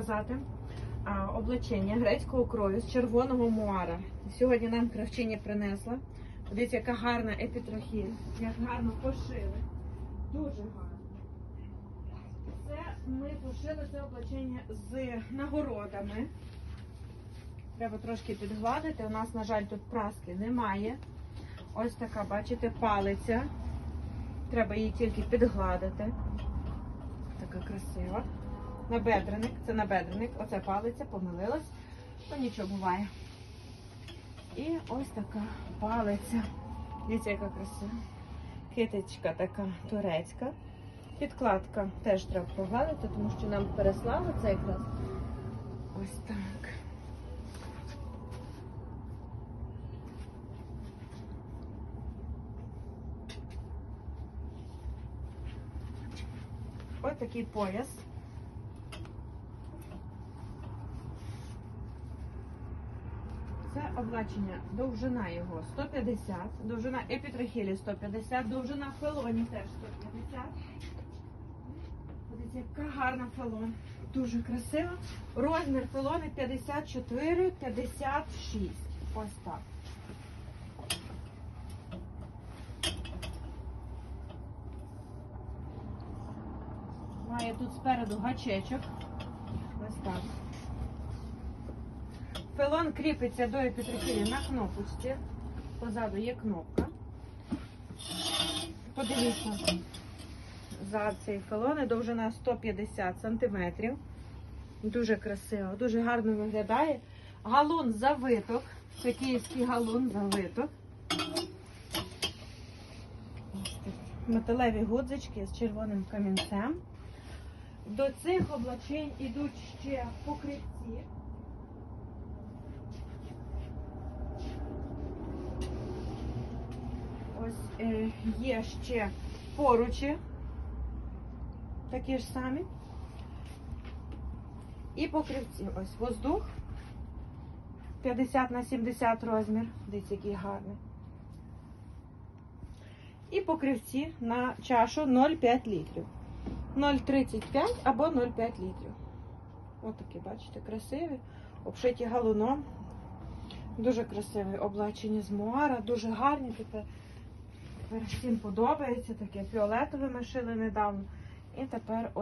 Показати облачення грецького крою з червоного муара. Сьогодні нам кравчиня принесла. Дивіться, яка гарна епітрахія, як гарно пошили. Дуже гарно. Це ми пошили це облачення з нагородами. Треба трошки підгладити. У нас, на жаль, тут праски немає. Ось така, бачите, палиця. Треба її тільки підгладити. Така красива. Набедреник, це набедреник, оце палиця, помилилась, то нічого буває. І ось така палиця. Дивіться, яка красива. Китичка така турецька. Підкладка теж треба погладити, тому що нам переслали це якраз. Ось так. Ось такий пояс. Це облачення, довжина його 150, довжина епітрахілі 150, довжина фелоні теж 150. Дивіться, яка гарна фелон. Дуже красива. Розмір фелони 54, 56. Ось так. Має тут спереду гачечок. Ось так. Фелон кріпиться до епітрахілі на кнопочці. Позаду є кнопка. Подивіться. За цей фелон довжина 150 см. Дуже красиво, дуже гарно виглядає. Галун завиток. Це київський галун завиток. Металеві гудзички з червоним камінцем. До цих облачень ідуть ще покривці. Ось е, є ще поручі, такі ж самі. І покривці. Ось воздух 50 на 70 розмір. Дивіться, який гарний. І покривці на чашу 0,5 літрів. 0,35 або 0,5 літрів. Ось такі, бачите, красиві, обшиті галуном. Дуже красиве облачення з муара, дуже гарні. Тепер, тепер всім подобається. Таке фіолетове ми шили недавно. І тепер ось.